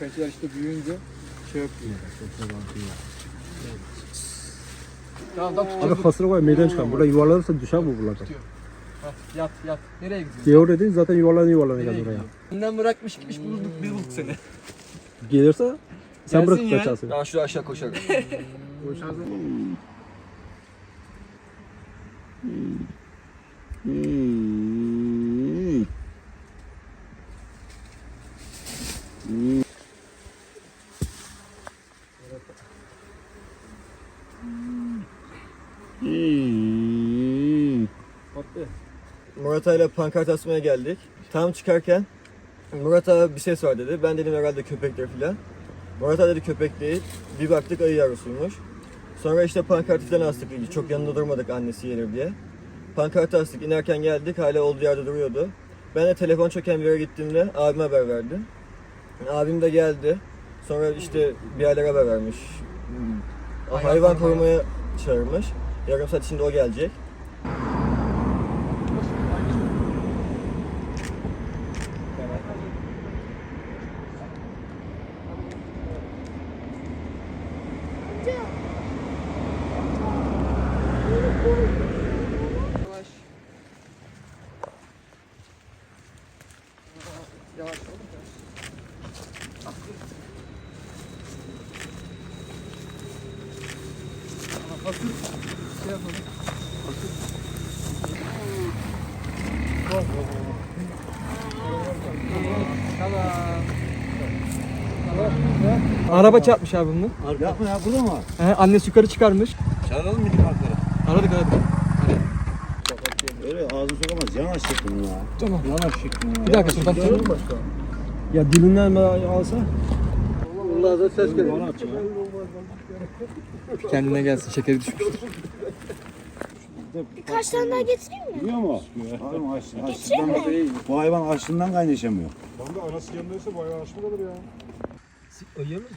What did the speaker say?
Pençeler işte büyüyünce şey yapıyor. Tamam tamam Abi hasıra koy meydan çıkan. Burada yuvarlanırsa düşer bu buralardan. Yat yat. Nereye gidiyorsun? Diyor dedin zaten yuvarlanı yuvarlanı Nereye geldi oraya. Önden bırakmış gitmiş bulduk bir bulduk seni. Gelirse sen bırakıp kaçarsın. Daha şu aşağı koşar. Murat ile pankart asmaya geldik. Tam çıkarken Murat abi bir ses var dedi. Ben dedim herhalde köpektir filan. Murat abi dedi köpek değil. Bir baktık ayı yavrusuymuş. Sonra işte pankartı falan astık. Çok yanında durmadık annesi gelir diye. Pankartı astık. inerken geldik. Hala olduğu yerde duruyordu. Ben de telefon çöken bir yere gittiğimde abime haber verdim. Abim de geldi. Sonra işte bir yerlere haber vermiş. Hayvan Hayvan korumaya. çağırmış. Yarım saat içinde o gelecek. Yavaş. Yavaş oğlum. Ama Şey yapalım. Araba çarpmış abi bunu. Yapma ya burada mı? He, annesi yukarı çıkarmış. Çağıralım mı parklara? Aradık aradık. Öyle ağzını sokamaz. Yanaş şeklin ya. Tamam. Yanaş şeklin ya. Bir dakika şuradan tutalım. Ya dilinden mi alsa? Allah'a ses geliyor. Kendine gelsin şekeri düşmüş. Birkaç tane daha getireyim mi? Biliyor mu? Hayvan aç, açlıktan, bu hayvan açlığından kaynaşamıyor. Lan da anası yanındaysa bayağı açlık olur ya. Uyuyamaz mı?